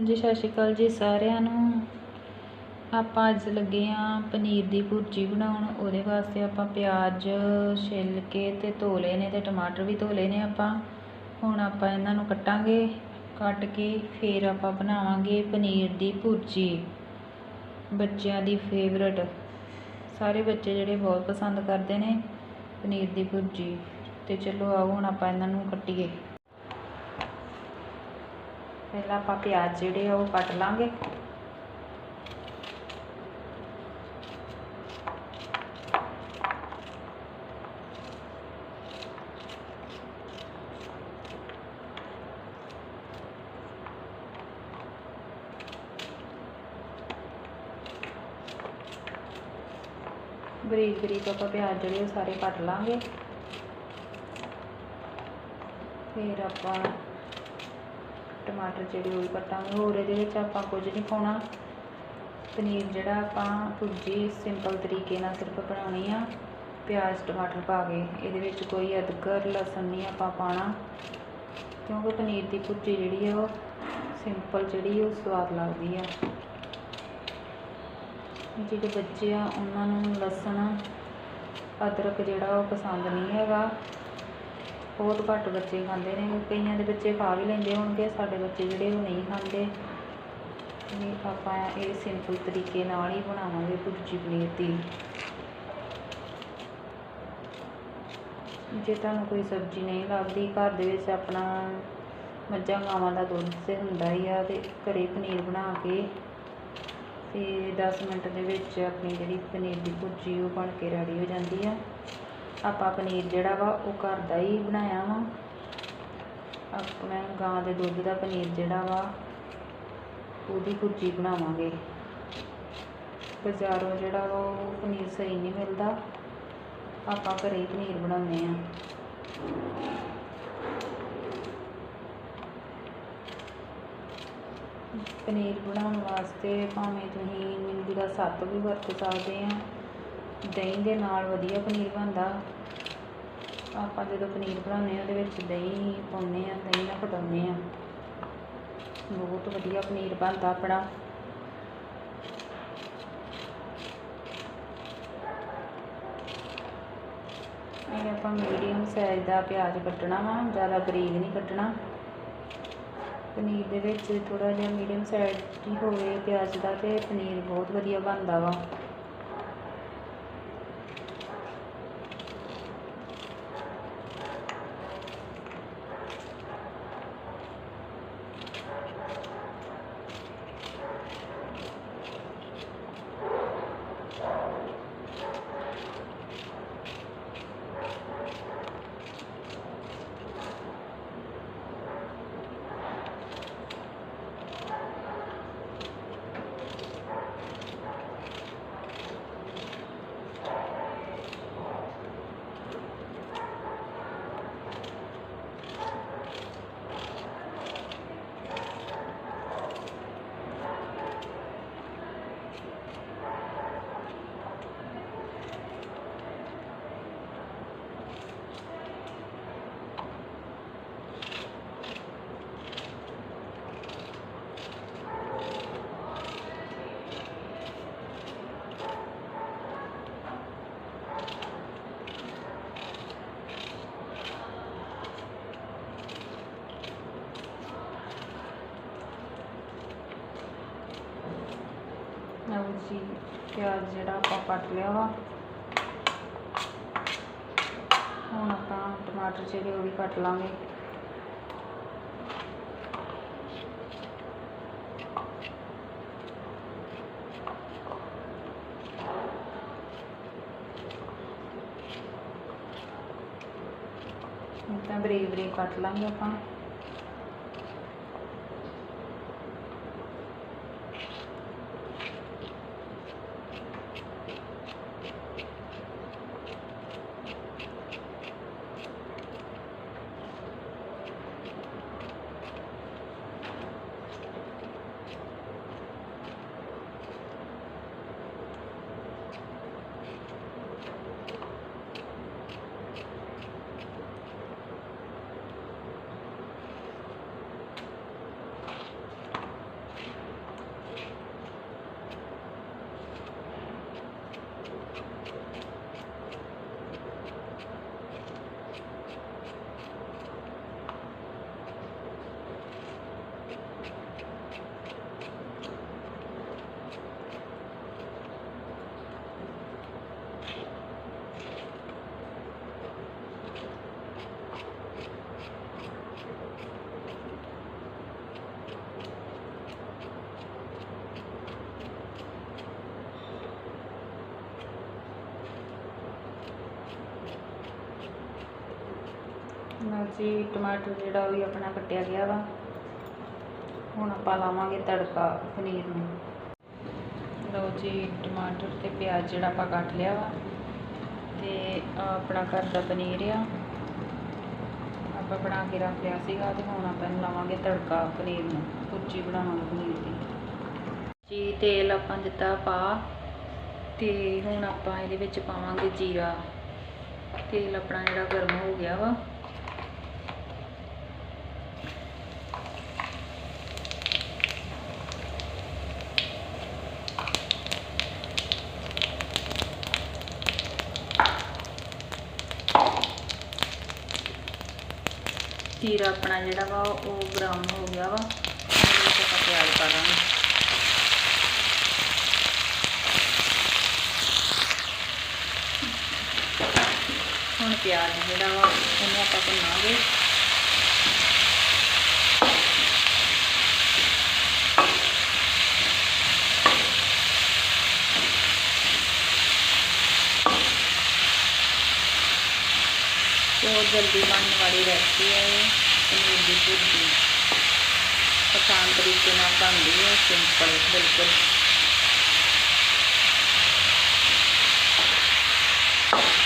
ਹਾਂਜੀ, ਸਤਿ ਸ਼੍ਰੀ ਅਕਾਲ ਜੀ ਸਾਰਿਆਂ ਨੂੰ। ਆਪਾਂ ਅੱਜ ਲੱਗੇ ਆ ਪਨੀਰ ਦੀ ਭੁਰਜੀ ਬਣਾਉਣ। ਉਹਦੇ ਵਾਸਤੇ ਆਪਾਂ ਪਿਆਜ਼ ਛਿੱਲ ਕੇ ਤੇ ਧੋ ਲਏ ਨੇ ਤੇ ਟਮਾਟਰ ਵੀ ਧੋ ਲਏ ਨੇ ਆਪਾਂ। ਹੁਣ ਆਪਾਂ ਇਹਨਾਂ ਨੂੰ ਕੱਟਾਂਗੇ, ਕੱਟ ਕੇ ਫਿਰ ਆਪਾਂ ਬਣਾਵਾਂਗੇ ਪਨੀਰ ਦੀ ਭੁਰਜੀ। ਬੱਚਿਆਂ ਦੀ ਫੇਵਰਟ ਸਾਰੇ ਬੱਚੇ ਜਿਹੜੇ ਬਹੁਤ ਪਸੰਦ ਕਰਦੇ ਨੇ ਪਨੀਰ ਦੀ ਭੁਰਜੀ। ਤੇ ਚਲੋ ਆਓ ਹੁਣ ਆਪਾਂ ਇਹਨਾਂ ਨੂੰ ਕੱਟੀਏ। ਪਹਿਲਾਂ ਆਪਾਂ ਪਿਆਜ਼ ਜਿਹੜੇ ਆ ਉਹ ਕੱਟ ਲਾਂਗੇ। ਬਰੀਕ ਬਰੀਕ ਆਪਾਂ ਪਿਆਜ਼ ਜਿਹੜੇ ਉਹ ਸਾਰੇ ਕੱਟ ਲਾਂਗੇ। ਫਿਰ ਆਪਾਂ ਟਮਾਟਰ ਜਿਹੜੇ ਉਹ ਵੀ ਕੱਟਾਂਗੇ, ਹੋਰ ਇਹਦੇ ਵਿੱਚ ਆਪਾਂ ਕੁਝ ਨਹੀਂ ਪਾਉਣਾ। ਪਨੀਰ ਜਿਹੜਾ ਆਪਾਂ ਭੁਰਜੀ ਸਿੰਪਲ ਤਰੀਕੇ ਨਾਲ ਸਿਰਫ ਬਣਾਉਣੀ ਆ, ਪਿਆਜ਼, ਟਮਾਟਰ ਪਾ ਕੇ, ਇਹਦੇ ਵਿੱਚ ਕੋਈ ਅਦਰਕ, ਲਸਣ ਨਹੀਂ ਆਪਾਂ ਪਾਣਾ ਕਿਉਂਕਿ ਪਨੀਰ ਦੀ ਭੁਰਜੀ ਜਿਹੜੀ ਆ, ਉਹ ਸਿੰਪਲ ਜਿਹੜੀ ਉਹ ਸਵਾਦ ਲੱਗਦੀ ਆ। ਜਿਹੜੇ ਬੱਚੇ ਆ, ਉਹਨਾਂ ਨੂੰ ਲਸਣ, ਅਦਰਕ ਜਿਹੜਾ ਉਹ ਪਸੰਦ ਨਹੀਂ ਹੈਗਾ। ਬਹੁਤ ਘੱਟ ਬੱਚੇ ਖਾਂਦੇ ਨੇ, ਕਈਆਂ ਦੇ ਬੱਚੇ ਖਾ ਵੀ ਲੈਂਦੇ ਹੋਣਗੇ, ਸਾਡੇ ਬੱਚੇ ਜਿਹੜੇ ਉਹ ਨਹੀਂ ਖਾਂਦੇ। ਇਹ ਆਪਾਂ ਇਹ ਸਿੰਪਲ ਤਰੀਕੇ ਨਾਲ ਹੀ ਬਣਾਵਾਂਗੇ ਭੁਰਜੀ ਪਨੀਰ ਦੀ। ਜੇ ਤੁਹਾਨੂੰ ਕੋਈ ਸਬਜ਼ੀ ਨਹੀਂ ਲੱਭਦੀ ਘਰ ਦੇ ਵਿੱਚ ਆਪਣਾ ਮੱਝਾਂ, ਗਾਵਾਂ ਦਾ ਦੁੱਧ ਤੇ ਹੁੰਦਾ ਹੀ ਆ, ਤੇ ਘਰੇ ਪਨੀਰ ਬਣਾ ਕੇ ਤੇ 10 ਮਿੰਟ ਦੇ ਵਿੱਚ ਆਪਣੀ ਜਿਹੜੀ ਪਨੀਰ ਦੀ ਭੁਰਜੀ ਉਹ ਬਣ ਕੇ ਰੈਡੀ ਹੋ ਜਾਂਦੀ ਆ। ਆਪਾਂ ਪਨੀਰ ਜਿਹੜਾ ਵਾ ਉਹ ਘਰ ਦਾ ਹੀ ਬਣਾਇਆ ਵਾ। ਆਪਣਾ ਗਾਂ ਦੇ ਦੁੱਧ ਦਾ ਪਨੀਰ ਜਿਹੜਾ ਵਾ, ਉਹਦੀ ਭੁਰਜੀ ਬਣਾਵਾਂਗੇ। ਬਾਜ਼ਾਰੋਂ ਜਿਹੜਾ ਵਾ ਉਹ ਪਨੀਰ ਸਹੀ ਨਹੀਂ ਮਿਲਦਾ। ਆਪਾਂ ਘਰੇ ਹੀ ਪਨੀਰ ਬਣਾਉਂਦੇ ਆ ਪਨੀਰ ਬਣਾਉਣ ਵਾਸਤੇ ਭਾਵੇਂ ਤੁਸੀਂ ਨਿੰਬੂ ਦਾ ਸੱਤ ਵੀ ਵਰਤ ਸਕਦੇ ਆ ਦਹੀਂ ਦੇ ਨਾਲ ਵਧੀਆ ਪਨੀਰ ਬਣਦਾ। ਆਪਾਂ ਜਦੋਂ ਪਨੀਰ ਬਣਾਉਂਦੇ ਆ ਉਹਦੇ ਵਿੱਚ ਦਹੀਂ ਪਾਉਂਦੇ ਆ ਦਹੀਂ ਨਾਲ ਫਟਾਉਂਦੇ ਆ ਬਹੁਤ ਵਧੀਆ ਪਨੀਰ ਬਣਦਾ ਆਪਣਾ। ਇਹ ਆਪਾਂ ਮੀਡੀਅਮ ਸਾਈਜ਼ ਦਾ ਪਿਆਜ਼ ਕੱਟਣਾ ਵਾ, ਜ਼ਿਆਦਾ ਬਰੀਕ ਨਹੀਂ ਕੱਟਣਾ। ਪਨੀਰ ਦੇ ਵਿੱਚ ਥੋੜਾ ਜਿਹਾ ਮੀਡੀਅਮ ਸਾਈਜ਼ ਹੀ ਹੋਵੇ ਪਿਆਜ਼ ਦਾ, ਤੇ ਪਨੀਰ ਬਹੁਤ ਵਧੀਆ ਬਣਦਾ ਵਾ ਲਓ ਜੀ ਪਿਆਜ਼ ਜਿਹੜਾ ਆਪਾਂ ਕੱਟ ਲਿਆ ਵਾ। ਹੁਣ ਆਪਾਂ ਟਮਾਟਰ ਜਿਹੜੇ ਉਹ ਵੀ ਕੱਟ ਲਾਂਗੇ। ਤਾਂ ਬਰੀਕ ਬਰੀਕ ਕੱਟ ਲਾਂਗੇ ਆਪਾਂ। ਜੀ ਟਮਾਟਰ ਜਿਹੜਾ ਉਹ ਵੀ ਆਪਣਾ ਕੱਟਿਆ ਗਿਆ ਵਾ, ਹੁਣ ਆਪਾਂ ਲਾਵਾਂਗੇ ਤੜਕਾ ਪਨੀਰ ਨੂੰ। ਲਓ ਜੀ, ਟਮਾਟਰ ਤੇ ਪਿਆਜ਼ ਜਿਹੜਾ ਆਪਾਂ ਕੱਟ ਲਿਆ ਵਾ, ਤੇ ਆਪਣਾ ਘਰ ਦਾ ਪਨੀਰ ਆ। ਆਪਾਂ ਬਣਾ ਕੇ ਰੱਖ ਲਿਆ ਸੀਗਾ ਤੇ ਹੁਣ ਆਪਾਂ ਇਹਨੂੰ ਲਾਵਾਂਗੇ ਤੜਕਾ ਪਨੀਰ ਨੂੰ। ਭੁਰਜੀ ਬਣਾਵਾਂਗੇ ਪਨੀਰ ਦੀ। ਜੀ, ਤੇਲ ਆਪਾਂ ਦਿੱਤਾ ਪਾ, ਤੇ ਹੁਣ ਆਪਾਂ ਇਹਦੇ ਵਿੱਚ ਪਾਵਾਂਗੇ ਜੀਰਾ। ਤੇਲ ਆਪਣਾ ਜਿਹੜਾ ਗਰਮ ਹੋ ਗਿਆ ਵਾ ਜੀਰਾ ਆਪਣਾ ਜਿਹੜਾ ਵਾ, ਉਹ ਬਰਾਊਨ ਹੋ ਗਿਆ ਵਾ। ਇਹਦੇ ਵਿੱਚ ਆਪਾਂ ਪਿਆਜ਼ ਪਾ ਦਾਂਗੇ ਹੁਣ ਪਿਆਜ਼ ਜਿਹੜਾ ਵਾ, ਉਹਨੂੰ ਆਪਾਂ ਭੁੰਨਾਂਗੇ। ਬਹੁਤ ਜਲਦੀ ਬਣਨ ਵਾਲੀ ਰੈਸਪੀ ਹੈ ਇਹ, ਪਨੀਰ ਦੀ ਭੁਰਜੀ। ਆਸਾਨ ਤਰੀਕੇ ਨਾਲ ਬਣਦੀ ਹੈ ਸਿੰਪਲ ਬਿਲਕੁਲ। ਹੁਣ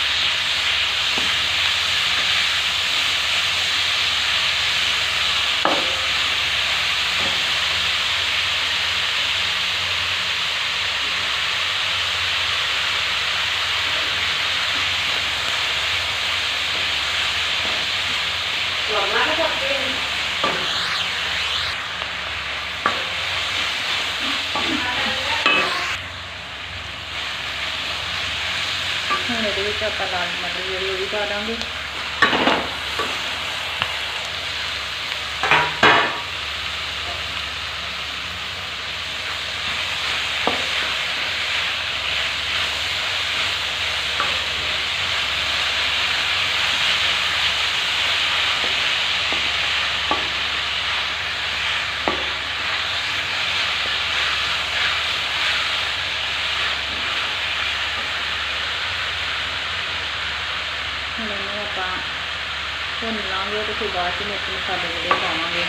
ਪਾ ਦਾਂਗੇ ਹੁਣ ਇਹਨੂੰ ਆਪਾਂ ਭੁੰਨ ਲਾਂਗੇ ਤੇ ਫਿਰ ਬਾਅਦ ਚ ਮਿਰਚ ਮਸਾਲੇ ਜਿਹੜੇ ਪਾਵਾਂਗੇ।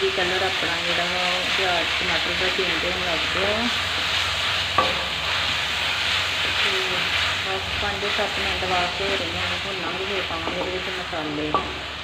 ਜੀ ਕਲਰ ਆਪਣਾ ਜਿਹੜਾ ਵਾ ਉਹ ਪਿਆਜ਼, ਟਮਾਟਰ ਦਾ ਚੇਂਜ ਹੋਣ ਲੱਗ ਪਿਆ ਬਸ ਪੰਜ ਸੱਤ ਮਿੰਟ ਵਾਸਤੇ ਇਹਨਾਂ ਨੂੰ ਭੁੰਨਾਂਗੇ, ਫਿਰ ਪਾਵਾਂਗੇ ਇਹਦੇ ਵਿੱਚ ਮਸਾਲੇ।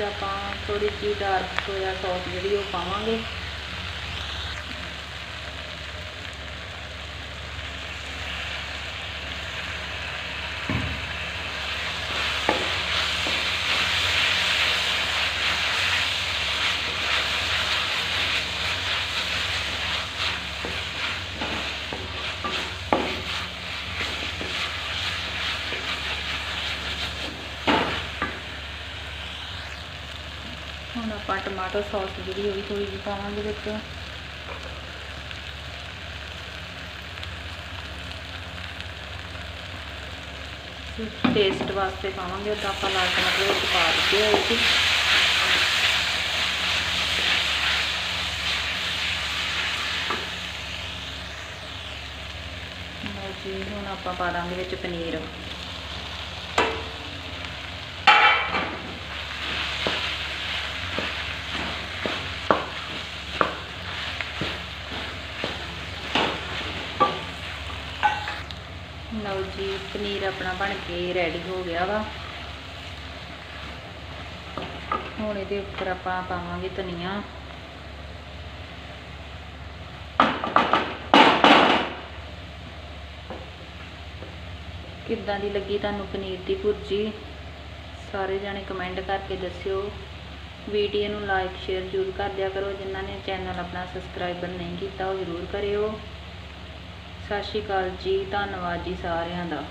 ਵਿੱਚ ਆਪਾਂ ਥੋੜੀ ਜਿਹੀ ਡਾਰਕ ਸੋਇਆ ਸੌਸ ਜਿਹੜੀ ਉਹ ਪਾਵਾਂਗੇ ਹੁਣ ਆਪਾਂ ਸੌਸ ਜਿਹੜੀ ਉਹ ਵੀ ਥੋੜੀ ਜਿਹੀ ਪਾਵਾਂਗੇ ਵਿੱਚ। ਟੇਸਟ ਵਾਸਤੇ ਪਾਵਾਂਗੇ ਉਦਾਂ ਆਪਾਂ ਲਾਲ ਟਮਾਟਰ ਵਿੱਚ ਪਾ ਦਿੱਤੇ ਹੋਏ ਸੀ। ਜੀ, ਹੁਣ ਆਪਾਂ ਪਾ ਦਾਂਗੇ ਵਿੱਚ ਪਨੀਰ ਲਓ ਜੀ ਪਨੀਰ ਆਪਣਾ ਬਣ ਕੇ ਰੈਡੀ ਹੋ ਗਿਆ ਵਾ। ਹੁਣ ਇਹਦੇ ਉੱਪਰ ਆਪਾਂ ਪਾਵਾਂਗੇ ਧਨੀਆ। ਕਿੱਦਾਂ ਦੀ ਲੱਗੀ ਤੁਹਾਨੂੰ ਪਨੀਰ ਦੀ ਭੁਰਜੀ? ਸਾਰੇ ਜਾਣੇ ਕਮੈਂਟ ਕਰਕੇ ਦੱਸਿਓ। ਵੀਡੀਓ ਨੂੰ ਲਾਈਕ ਸ਼ੇਅਰ ਜ਼ਰੂਰ ਕਰ ਦਿਆ ਕਰੋ। ਜਿਨ੍ਹਾਂ ਨੇ ਚੈਨਲ ਆਪਣਾ ਸਬਸਕ੍ਰਾਈਬਰ ਨਹੀਂ ਕੀਤਾ ਉਹ ਜ਼ਰੂਰ ਕਰਿਓ। ਸਤਿ ਸ਼੍ਰੀ ਅਕਾਲ ਜੀ, ਧੰਨਵਾਦ ਜੀ ਸਾਰਿਆਂ ਦਾ।